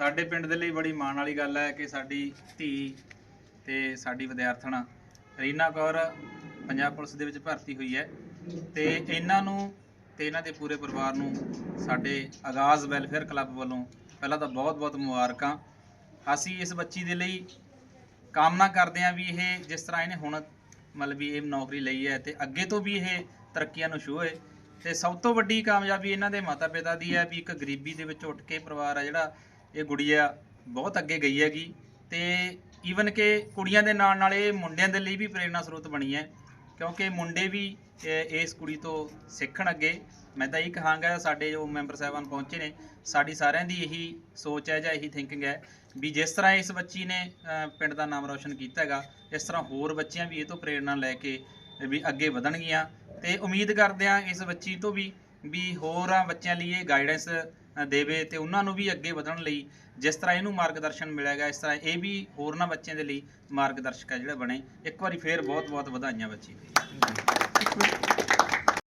ਸਾਡੇ ਪਿੰਡ ਦੇ ਲਈ ਬੜੀ ਮਾਣ ਵਾਲੀ ਗੱਲ ਹੈ ਕਿ ਸਾਡੀ ਧੀ ਤੇ ਸਾਡੀ ਵਿਦਿਆਰਥਣ ਰੀਨਾ ਕੌਰ ਪੰਜਾਬ ਪੁਲਿਸ ਦੇ ਵਿੱਚ ਭਰਤੀ ਹੋਈ ਹੈ ਤੇ ਇਹਨਾਂ ਨੂੰ ਤੇ ਇਹਨਾਂ ਦੇ ਪੂਰੇ ਪਰਿਵਾਰ ਨੂੰ ਸਾਡੇ ਆਗਾਜ਼ ਵੈਲਫੇਅਰ ਕਲੱਬ ਵੱਲੋਂ ਪਹਿਲਾਂ ਤਾਂ ਬਹੁਤ-ਬਹੁਤ ਮੁਬਾਰਕਾਂ। ਅਸੀਂ ਇਸ ਬੱਚੀ ਦੇ ਲਈ ਕਾਮਨਾ ਕਰਦੇ ਹਾਂ ਵੀ ਇਹ ਜਿਸ ਤਰ੍ਹਾਂ ਇਹਨੇ ਹੁਣ ਮਤਲਬ ਵੀ ਇਹ ਨੌਕਰੀ ਲਈ ਹੈ ਤੇ ਅੱਗੇ ਤੋਂ ਵੀ ਇਹ ਤਰੱਕੀਆਂ ਨੂੰ ਛੂਹੇ ਤੇ ਸਭ ਤੋਂ ਵੱਡੀ ਕਾਮਯਾਬੀ ਇਹਨਾਂ ਦੇ ਮਾਤਾ-ਪਿਤਾ ਦੀ ਹੈ ਵੀ ਇੱਕ ਗਰੀਬੀ ਦੇ ਵਿੱਚ ਉੱਠ ਕੇ ਪਰਿਵਾਰ ਆ ਜਿਹੜਾ ਇਹ ਗੁੜੀਆ ਬਹੁਤ ਅੱਗੇ ਗਈ ਹੈਗੀ ਤੇ ਈਵਨ ਕਿ ਕੁੜੀਆਂ ਦੇ ਨਾਲ ਨਾਲ ਇਹ ਮੁੰਡਿਆਂ ਦੇ ਲਈ ਵੀ ਪ੍ਰੇਰਣਾ ਸਰੋਤ ਬਣੀ ਹੈ, ਕਿਉਂਕਿ ਮੁੰਡੇ ਵੀ ਇਸ ਕੁੜੀ ਤੋਂ ਸਿੱਖਣ ਅੱਗੇ, ਮੈਂ ਤਾਂ ਇਹ ਕਹਾਂਗਾ ਸਾਡੇ ਜੋ ਮੈਂਬਰ ਸਾਹਿਬਾਨ ਪਹੁੰਚੇ ਨੇ, ਸਾਡੀ ਸਾਰਿਆਂ ਦੀ ਇਹੀ ਸੋਚ ਹੈ ਜਾਂ ਇਹੀ ਥਿੰਕਿੰਗ ਹੈ ਵੀ ਜਿਸ ਤਰ੍ਹਾਂ ਇਸ ਬੱਚੀ ਨੇ ਪਿੰਡ ਦਾ ਨਾਮ ਰੌਸ਼ਨ ਕੀਤਾ ਹੈਗਾ, ਇਸ ਤਰ੍ਹਾਂ ਹੋਰ ਬੱਚਿਆਂ ਵੀ ਇਹ ਤੋਂ ਪ੍ਰੇਰਣਾ ਲੈ ਕੇ ਵੀ ਅੱਗੇ ਵਧਣਗੀਆਂ ਤੇ ਉਮੀਦ ਕਰਦੇ ਹਾਂ ਇਸ ਬੱਚੀ ਤੋਂ ਵੀ ਵੀ ਹੋਰਾਂ ਬੱਚਿਆਂ ਲਈ ਇਹ ਗਾਈਡੈਂਸ ਦੇਵੇ ਤੇ ਉਹਨਾਂ ਨੂੰ ਵੀ ਅੱਗੇ ਵਧਣ ਲਈ ਜਿਸ ਤਰ੍ਹਾਂ ਇਹਨੂੰ ਮਾਰਗਦਰਸ਼ਨ ਮਿਲੇਗਾ ਇਸ ਤਰ੍ਹਾਂ ਇਹ ਵੀ ਹੋਰਨਾਂ ਬੱਚਿਆਂ ਦੇ ਲਈ ਮਾਰਗਦਰਸ਼ਕ ਹੈ ਜਿਹੜਾ ਬਣੇ। ਇੱਕ ਵਾਰੀ ਫੇਰ ਬਹੁਤ ਬਹੁਤ ਵਧਾਈਆਂ ਬੱਚੀ ਲਈ